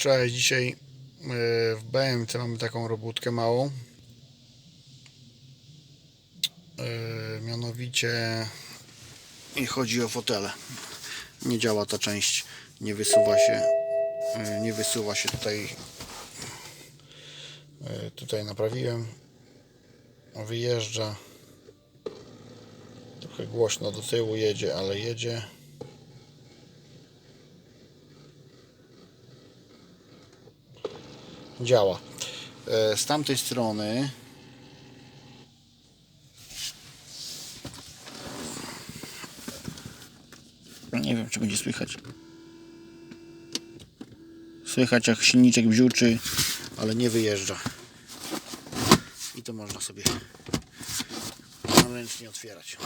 Cześć, dzisiaj e, w BMC mamy taką robótkę małą. E, Mianowicie chodzi o fotele. Nie działa ta część, nie wysuwa się, e, nie wysuwa się tutaj. Tutaj naprawiłem. Wyjeżdża. Trochę głośno do tyłu jedzie, ale jedzie. Działa. E, Z tamtej strony nie wiem czy będzie słychać. Słychać jak silniczek bziuczy, ale nie wyjeżdża. I to można sobie ręcznie otwierać.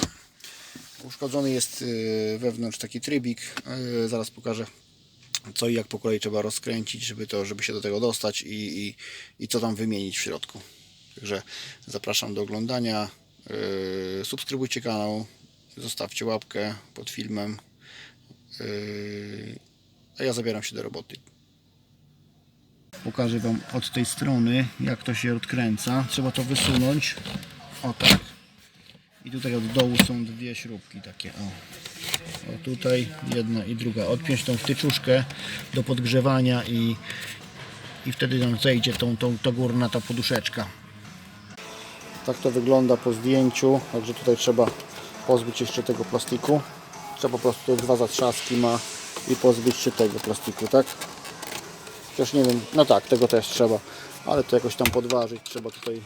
Uszkodzony jest y, wewnątrz taki trybik. Y, Zaraz pokażę co i jak po kolei trzeba rozkręcić, żeby to, żeby się do tego dostać i, i, i co tam wymienić w środku. Także zapraszam do oglądania. Yy, subskrybujcie kanał, zostawcie łapkę pod filmem. Yy, a ja zabieram się do roboty. Pokażę Wam od tej strony, jak to się odkręca. Trzeba to wysunąć. O tak. I tutaj od dołu są dwie śrubki takie. O. O tutaj jedna i druga. Odpiąć tą wtyczuszkę do podgrzewania i, i wtedy nam zejdzie tą, tą, ta górna ta poduszeczka. Tak to wygląda po zdjęciu. Także tutaj trzeba pozbyć jeszcze tego plastiku. Trzeba po prostu dwa zatrzaski ma i pozbyć się tego plastiku, tak? Chociaż nie wiem, no tak, tego też trzeba, ale to jakoś tam podważyć trzeba tutaj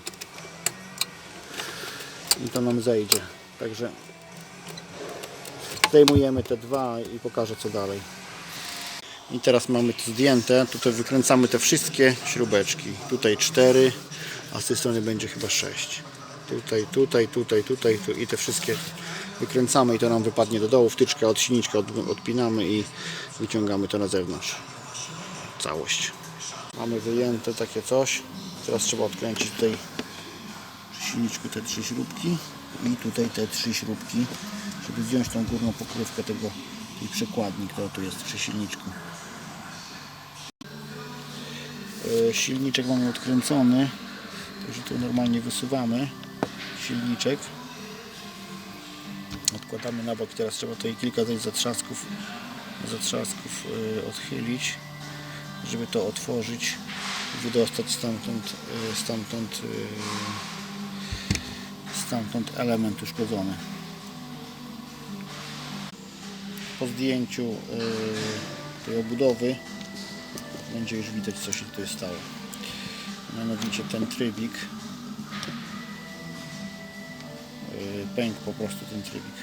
i to nam zejdzie. Także zdejmujemy te dwa i pokażę co dalej. I teraz mamy to zdjęte. Tutaj wykręcamy te wszystkie śrubeczki. Tutaj cztery, a z tej strony będzie chyba sześć. Tutaj, tutaj, tutaj, tutaj tu, i te wszystkie wykręcamy i to nam wypadnie do dołu. Wtyczkę od silniczka od, odpinamy i wyciągamy to na zewnątrz. Całość. Mamy wyjęte takie coś. Teraz trzeba odkręcić przy silniczku te trzy śrubki i tutaj te trzy śrubki, żeby zdjąć tą górną pokrywkę tego tej przekładni, która tu jest przy silniczku. E, Silniczek mamy odkręcony, także tu normalnie wysuwamy silniczek. Odkładamy na bok, teraz trzeba tutaj kilka tych zatrzasków, zatrzasków e, odchylić, żeby to otworzyć, wydostać stamtąd, e, stamtąd stamtąd element uszkodzony. Po zdjęciu yy, tej obudowy będzie już widać co się tutaj stało. Mianowicie ten trybik yy, pękł po prostu ten trybik.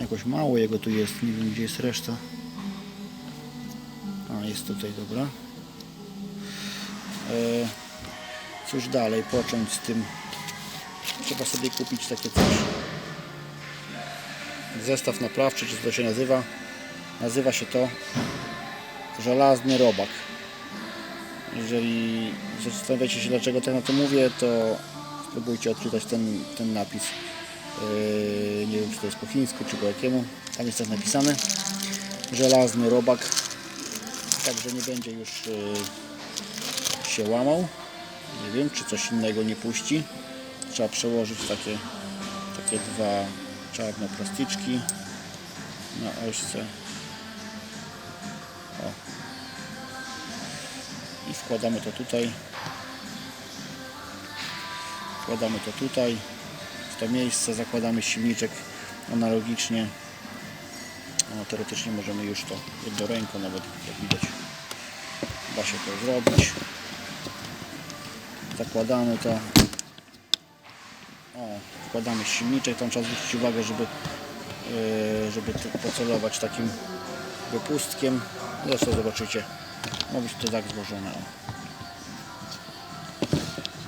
Jakoś mało jego tu jest, nie wiem gdzie jest reszta. A, jest tutaj, dobra. Cóż dalej począć z tym? Trzeba sobie kupić takie coś. Zestaw naprawczy, czy to się nazywa? Nazywa się to żelazny robak. Jeżeli zastanawiacie się dlaczego tak na to mówię, to spróbujcie odczytać ten, ten napis. Yy, nie wiem czy to jest po chińsku, czy po jakiemu. Tam jest tak napisane. Żelazny robak także nie będzie już y, się łamał. Nie wiem, czy coś innego nie puści. Trzeba przełożyć takie, takie dwa czarne plasticzki na ośce. O. I wkładamy to tutaj. Wkładamy to tutaj. W to miejsce zakładamy silniczek analogicznie. No, teoretycznie możemy już to jedną ręką nawet, jak widać, da się to zrobić. Zakładamy to. O, wkładamy silniczek, tam trzeba zwrócić uwagę, żeby, yy, żeby pocelować takim wypustkiem. Zresztą zobaczycie, ma być to tak złożone.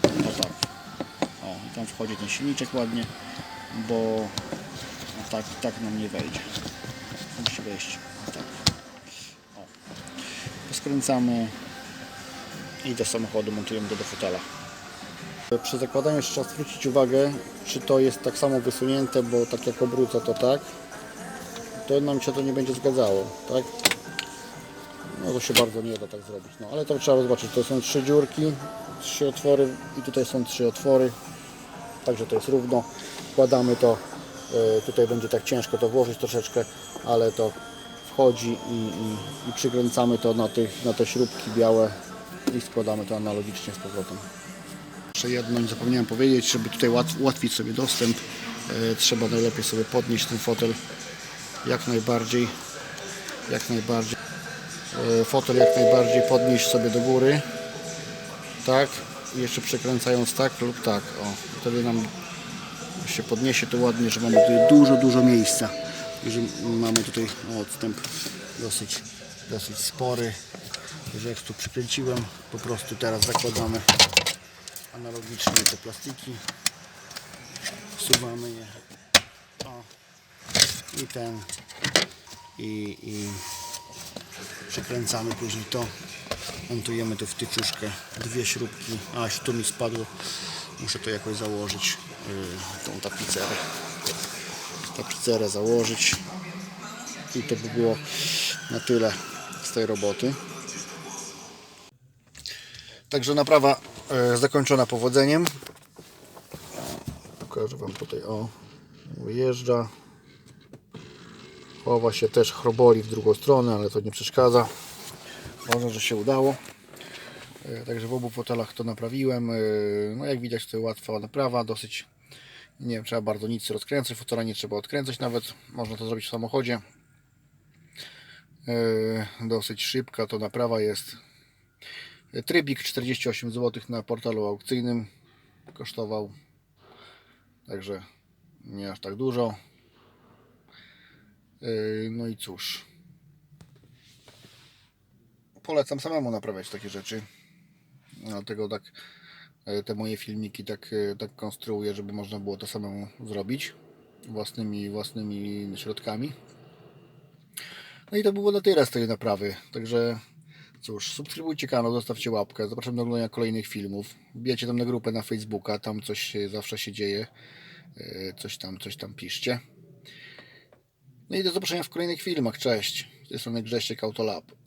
O, o tak. O, tam wchodzi ten silniczek ładnie, bo no, tak, tak nam nie wejdzie musi wejść. O, tak. O. I do samochodu montujemy go do fotela. Przy zakładaniu jeszcze trzeba zwrócić uwagę, czy to jest tak samo wysunięte, bo tak jak obrócę to tak, to nam się to nie będzie zgadzało, tak? No to się bardzo nie da tak zrobić, no ale to trzeba zobaczyć, to są trzy dziurki, trzy otwory i tutaj są trzy otwory, także to jest równo. Wkładamy to, e, tutaj będzie tak ciężko to włożyć troszeczkę, ale to wchodzi i, i, i przykręcamy to na, tych, na te śrubki białe i składamy to analogicznie z powrotem. Jeszcze nie zapomniałem powiedzieć, żeby tutaj łat, ułatwić sobie dostęp, e, trzeba najlepiej sobie podnieść ten fotel. Jak najbardziej, jak najbardziej, e, fotel jak najbardziej podnieść sobie do góry, tak, i jeszcze przekręcając tak lub tak, o, wtedy nam się podniesie to ładnie, że mamy tutaj dużo, dużo miejsca i że mamy tutaj odstęp dosyć, dosyć spory, że jak tu przykręciłem, po prostu teraz zakładamy analogicznie te plastiki. Wsuwamy je. O, i ten. I, i przykręcamy później to. Montujemy to w tyczuszkę dwie śrubki. A tu mi spadło muszę to jakoś założyć yy, tą tapicerę. Tapicerę założyć. I to by było na tyle z tej roboty. Także naprawa zakończona powodzeniem. Pokażę Wam tutaj, o, wyjeżdża. Chowa się też chroboli w drugą stronę, ale to nie przeszkadza. Może, że się udało. E, Także w obu fotelach to naprawiłem. E, No jak widać to łatwa naprawa, dosyć nie trzeba bardzo nic rozkręcać, fotela nie trzeba odkręcać nawet, można to zrobić w samochodzie. E, Dosyć szybka to naprawa jest. Trybik 48 zł na portalu aukcyjnym kosztował. Także nie aż tak dużo. Yy, No i cóż. Polecam samemu naprawiać takie rzeczy. Dlatego tak yy, te moje filmiki tak, yy, tak konstruuję, żeby można było to samemu zrobić własnymi, własnymi środkami. No i to było na tyle z tej naprawy. Także Cóż, subskrybujcie kanał, zostawcie łapkę, zapraszam do oglądania kolejnych filmów. Wbijajcie tam na grupę na Facebooka, tam coś zawsze się dzieje. Yy, Coś tam, coś tam piszcie. No i do zobaczenia w kolejnych filmach. Cześć. Z tej strony Grześciek Autolab.